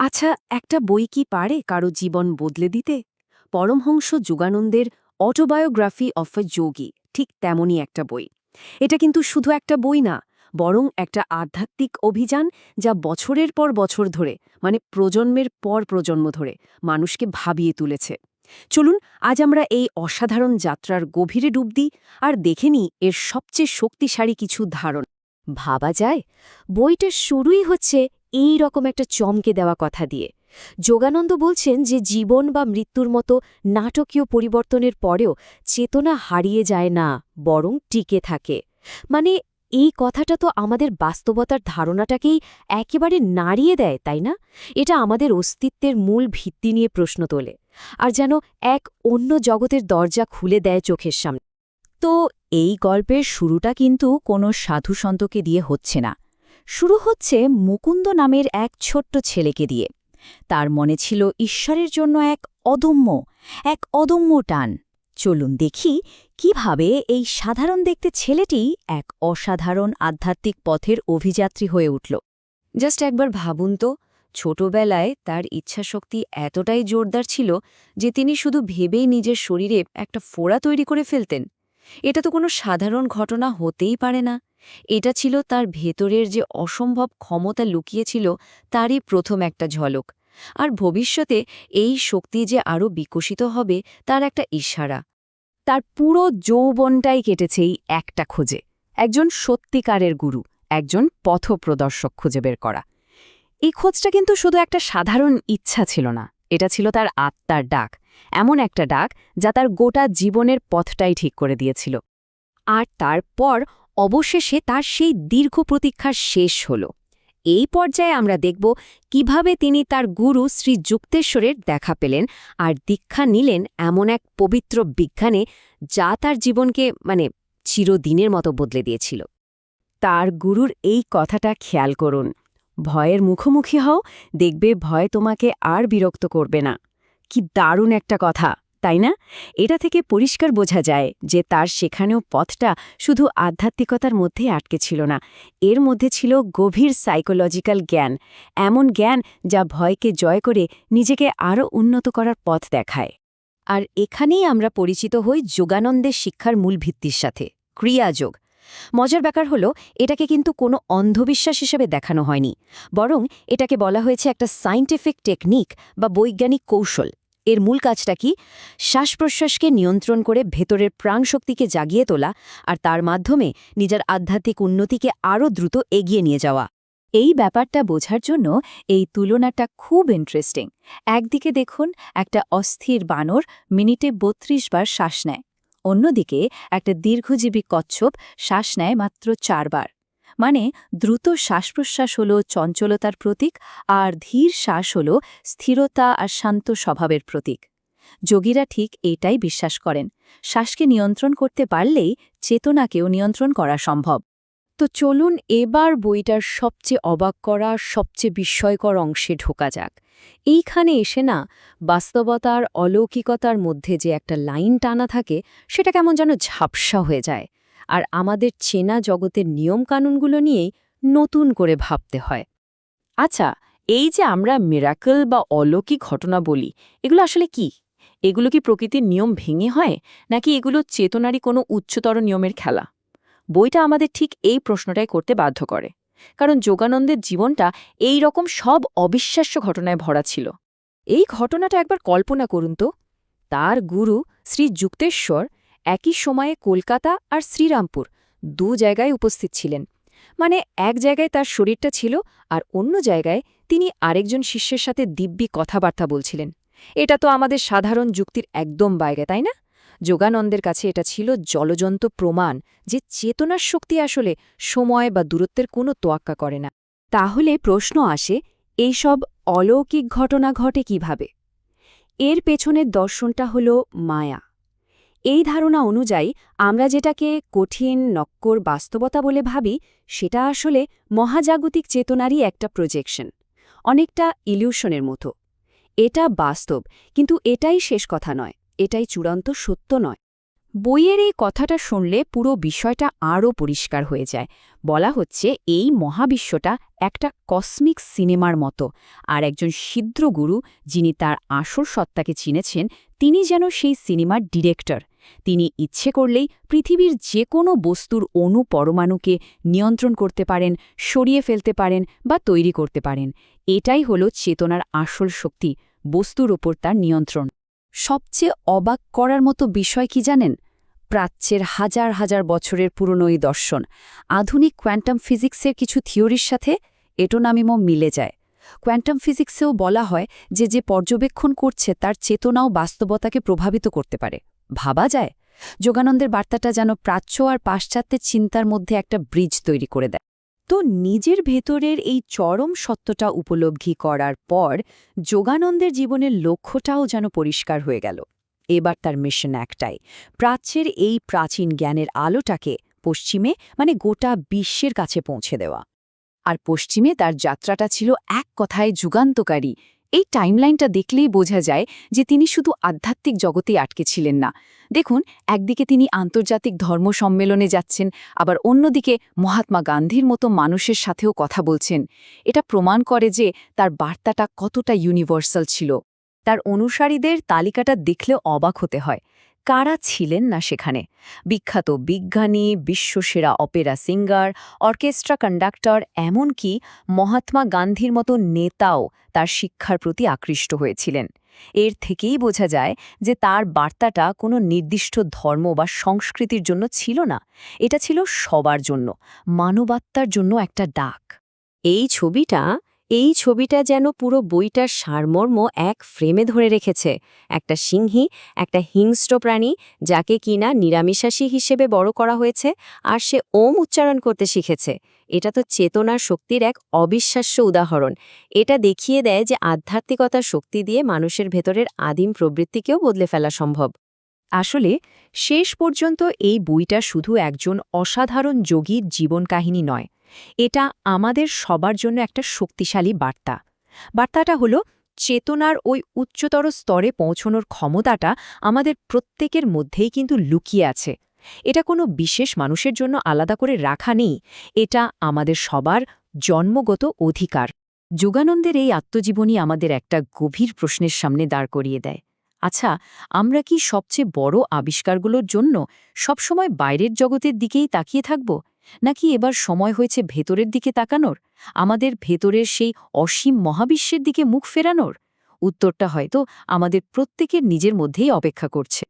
আচ্ছা একটা বই কি পারে কারও জীবন বদলে দিতে? পরমহংস যুগানন্দের অটোবায়োগ্রাফি অফ এ যোগী, ঠিক তেমনই একটা বই। এটা কিন্তু শুধু একটা বই না, বরং একটা আধ্যাত্মিক অভিযান যা বছরের পর বছর ধরে মানে প্রজন্মের পর প্রজন্ম ধরে, মানুষকে ভাবিয়ে তুলেছে। চলুন, আজ আমরা এই অসাধারণ যাত্রার গভীরে ডুব দিই আর দেখে নিই এর সবচেয়ে শক্তিশালী কিছু ধারণ। ভাবা যায়, বইটার শুরুই হচ্ছে এই রকম একটা চমকে দেওয়া কথা দিয়ে। যোগানন্দ বলছেন যে জীবন বা মৃত্যুর মতো নাটকীয় পরিবর্তনের পরেও চেতনা হারিয়ে যায় না, বরং টিকে থাকে। মানে এই কথাটা তো আমাদের বাস্তবতার ধারণাটাকেই একেবারে নাড়িয়ে দেয়, তাই না? এটা আমাদের অস্তিত্বের মূল ভিত্তি নিয়ে প্রশ্ন তোলে। আর যেন এক অন্য জগতের দরজা খুলে দেয় চোখের সামনে। তো এই গল্পের শুরুটা কিন্তু কোনো সাধুসন্তকে দিয়ে হচ্ছে না। শুরু হচ্ছে মুকুন্দ নামের এক ছোট্ট ছেলেকে দিয়ে। তার মনে ছিল ঈশ্বরের জন্য এক অদম্য এক অদম্য টান। চলুন দেখি কীভাবে এই সাধারণ দেখতে ছেলেটি এক অসাধারণ আধ্যাত্মিক পথের অভিযাত্রী হয়ে উঠল। জাস্ট একবার ভাবুন তো, ছোটবেলায় তার ইচ্ছাশক্তি এতটাই জোরদার ছিল যে তিনি শুধু ভেবেই নিজের শরীরে একটা ফোড়া তৈরি করে ফেলতেন। এটা তো কোনো সাধারণ ঘটনা হতেই পারে না। এটা ছিল তার ভেতরের যে অসম্ভব ক্ষমতা লুকিয়েছিল, তারই প্রথম একটা ঝলক। আর ভবিষ্যতে এই শক্তি যে আরও বিকশিত হবে, তার একটা ইশারা। তার পুরো যৌবনটাই কেটেছে এই একটা খোঁজে। একজন সত্যিকারের গুরু, একজন পথপ্রদর্শক খুঁজে বের করা। এই খোঁজটা কিন্তু শুধু একটা সাধারণ ইচ্ছা ছিল না, এটা ছিল তার আত্মার ডাক। এমন একটা ডাক যা তার গোটা জীবনের পথটাই ঠিক করে দিয়েছিল। আর তারপর অবশেষে তার সেই দীর্ঘ প্রতীক্ষার শেষ হল। এই পর্যায়ে আমরা দেখব কীভাবে তিনি তার গুরু শ্রী যুক্তেশ্বরের দেখা পেলেন আর দীক্ষা নিলেন এমন এক পবিত্র বিজ্ঞানে যা তার জীবনকে মানে চিরদিনের মতো বদলে দিয়েছিল। তার গুরুর এই কথাটা খেয়াল করুন। ভয়ের মুখোমুখি হও, দেখবে ভয় তোমাকে আর বিরক্ত করবে না। কি দারুণ একটা কথা, তাই না? এটা থেকে পরিষ্কার বোঝা যায় যে তার সেখানেও পথটা শুধু আধ্যাত্মিকতার মধ্যে আটকে ছিল না। এর মধ্যে ছিল গভীর সাইকোলজিক্যাল জ্ঞান, এমন জ্ঞান যা ভয়কে জয় করে নিজেকে আরও উন্নত করার পথ দেখায়। আর এখানেই আমরা পরিচিত হই যোগানন্দের শিক্ষার মূল ভিত্তির সাথে, ক্রিয়াযোগ। মজার ব্যাপার হল, এটাকে কিন্তু কোনো অন্ধবিশ্বাস হিসেবে দেখানো হয়নি, বরং এটাকে বলা হয়েছে একটা সায়েন্টিফিক টেকনিক বা বৈজ্ঞানিক কৌশল। এর মূল কাজটা কি? শ্বাস প্রশ্বাসকে নিয়ন্ত্রণ করে ভেতরের প্রাণশক্তিকে জাগিয়ে তোলা আর তার মাধ্যমে নিজের আধ্যাত্মিক উন্নতিকে আরও দ্রুত এগিয়ে নিয়ে যাওয়া। এই ব্যাপারটা বোঝার জন্য এই তুলনাটা খুব ইন্টারেস্টিং একদিকে দেখুন, একটা অস্থির বানর মিনিটে বত্রিশ বার শ্বাস নেয়। অন্যদিকে একটা দীর্ঘজীবী কচ্ছপ শ্বাস নেয় মাত্র চারবার মানে দ্রুত শ্বাসপ্রশ্বাস হল চঞ্চলতার প্রতীক আর ধীর শ্বাস হল স্থিরতা আর শান্ত স্বভাবের প্রতীক। যোগীরা ঠিক এটাই বিশ্বাস করেন। শ্বাসকে নিয়ন্ত্রণ করতে পারলেই চেতনাকেও নিয়ন্ত্রণ করা সম্ভব। তো চলুন এবার বইটার সবচেয়ে অবাক করা, সবচেয়ে বিস্ময়কর অংশে ঢোকা যাক। এইখানে এসে না বাস্তবতার অলৌকিকতার মধ্যে যে একটা লাইন টানা থাকে, সেটা কেমন যেন ঝাপসা হয়ে যায়। আর আমাদের চেনা জগতের নিয়মকানুনগুলো নিয়েই নতুন করে ভাবতে হয়। আচ্ছা এই যে আমরা মিরাকল বা অলৌকিক ঘটনা বলি, এগুলো আসলে কি? এগুলো কি প্রকৃতির নিয়ম ভেঙে হয়, নাকি এগুলো চেতনারই কোনো উচ্চতর নিয়মের খেলা? বইটা আমাদের ঠিক এই প্রশ্নটাই করতে বাধ্য করে, কারণ যোগানন্দের জীবনটা এই রকম সব অবিশ্বাস্য ঘটনায় ভরা ছিল। এই ঘটনাটা একবার কল্পনা করুন তো। তার গুরু শ্রী যুক্তেশ্বর একই সময়ে কলকাতা আর শ্রীরামপুর দু জায়গায় উপস্থিত ছিলেন। মানে এক জায়গায় তার শরীরটা ছিল আর অন্য জায়গায় তিনি আরেকজন শিষ্যের সাথে দিব্যি কথাবার্তা বলছিলেন। এটা তো আমাদের সাধারণ যুক্তির একদম বাইরে, তাই না? যোগানন্দের কাছে এটা ছিল জলজন্ত প্রমাণ যে চেতনার শক্তি আসলে সময় বা দূরত্বের কোনো তোয়াক্কা করে না। তাহলে প্রশ্ন আসে, এইসব অলৌকিক ঘটনা ঘটে কীভাবে? এর পেছনের দর্শনটা হল মায়া। এই ধারণা অনুযায়ী, আমরা যেটাকে কঠিন, নক্কর বাস্তবতা বলে ভাবি, সেটা আসলে মহাজাগতিক চেতনারই একটা প্রজেকশন অনেকটা ইলিউশনের মতো। এটা বাস্তব, কিন্তু এটাই শেষ কথা নয়, এটাই চূড়ান্ত সত্য নয়। বইয়ের এই কথাটা শুনলে পুরো বিষয়টা আরও পরিষ্কার হয়ে যায়। বলা হচ্ছে, এই মহাবিশ্বটা একটা কসমিক সিনেমার মতো, আর একজন সিদ্রগুরু যিনি তার আসল সত্তাকে চিনেছেন, তিনি যেন সেই সিনেমার ডিরেক্টর তিনি ইচ্ছে করলেই পৃথিবীর যে কোনো বস্তুর অণু পরমাণুকে নিয়ন্ত্রণ করতে পারেন, সরিয়ে ফেলতে পারেন বা তৈরি করতে পারেন। এটাই হলো চেতনার আসল শক্তি, বস্তুর ওপর তার নিয়ন্ত্রণ। সবচেয়ে অবাক করার মতো বিষয় কি জানেন? প্রাচ্যের হাজার হাজার বছরের পুরনো এই দর্শন। আধুনিক কোয়ান্টাম ফিজিক্সের কিছু থিওরির সাথে এটোনামিমো মিলে যায়। কোয়ান্টাম ফিজিক্সেও বলা হয় যে যে পর্যবেক্ষণ করছে তার চেতনাও বাস্তবতাকে প্রভাবিত করতে পারে। ভাবা যায়, যোগানন্দের বার্তাটা যেন প্রাচ্য আর পাশ্চাত্যের চিন্তার মধ্যে একটা ব্রিজ তৈরি করে দেয়। তো নিজের ভেতরের এই চরম সত্যটা উপলব্ধি করার পর যোগানন্দের জীবনের লক্ষ্যটাও যেন পরিষ্কার হয়ে গেল। এবার তার মিশন একটাই, প্রাচ্যের এই প্রাচীন জ্ঞানের আলোটাকে পশ্চিমে মানে গোটা বিশ্বের কাছে পৌঁছে দেওয়া। আর পশ্চিমে তার যাত্রাটা ছিল এক কথায় যুগান্তকারী এই টাইমলাইনটা দেখলেই বোঝা যায় যে তিনি শুধু আধ্যাত্মিক জগতেই আটকে ছিলেন না। দেখুন, একদিকে তিনি আন্তর্জাতিক ধর্ম সম্মেলনে যাচ্ছেন, আবার অন্যদিকে মহাত্মা গান্ধীর মতো মানুষের সাথেও কথা বলছেন। এটা প্রমাণ করে যে তার বার্তাটা কতটা ইউনিভার্সাল ছিল। তার অনুসারীদের তালিকাটা দেখলে অবাক হতে হয়। কারা ছিলেন না সেখানে? বিখ্যাত বিজ্ঞানী, বিশ্বসেরা অপেরা সিঙ্গার, অর্কেস্ট্রা কন্ডাক্টর, এমনকি মহাত্মা গান্ধীর মতো নেতাও তার শিক্ষার প্রতি আকৃষ্ট হয়েছিলেন। এর থেকেই বোঝা যায় যে তার বার্তাটা কোনো নির্দিষ্ট ধর্ম বা সংস্কৃতির জন্য ছিল না। এটা ছিল সবার জন্য, মানবাত্মার জন্য একটা ডাক। এই ছবিটা এই ছবিটা যেন পুরো বইটার সারমর্ম এক ফ্রেমে ধরে রেখেছে। একটা সিংহী, একটা হিংস্র প্রাণী, যাকে কিনা নিরামিষাসী হিসেবে বড় করা হয়েছে আর সে ওম উচ্চারণ করতে শিখেছে। এটা তো চেতনার শক্তির এক অবিশ্বাস্য উদাহরণ। এটা দেখিয়ে দেয় যে আধ্যাত্মিকতার শক্তি দিয়ে মানুষের ভেতরের আদিম প্রবৃত্তিকেও বদলে ফেলা সম্ভব। আসলে, শেষ পর্যন্ত এই বইটা শুধু একজন অসাধারণ যোগীর জীবন কাহিনী নয়। এটা আমাদের সবার জন্য একটা শক্তিশালী বার্তা। বার্তাটা হলো, চেতনার ওই উচ্চতর স্তরে পৌঁছনোর ক্ষমতাটা আমাদের প্রত্যেকের মধ্যেই কিন্তু লুকিয়ে আছে। এটা কোনো বিশেষ মানুষের জন্য আলাদা করে রাখা নেই, এটা আমাদের সবার জন্মগত অধিকার। যোগানন্দের এই আত্মজীবনী আমাদের একটা গভীর প্রশ্নের সামনে দাঁড় করিয়ে দেয়। আচ্ছা আমরা কি সবচেয়ে বড় আবিষ্কারগুলোর জন্য সবসময় বাইরের জগতের দিকেই তাকিয়ে থাকব? নাকি এবার সময় হয়েছে ভেতরের দিকে তাকানোর? আমাদের ভেতরের সেই অসীম মহাবিশ্বের দিকে মুখ ফেরানোর? উত্তরটা হয়তো আমাদের প্রত্যেকের নিজের মধ্যেই অপেক্ষা করছে।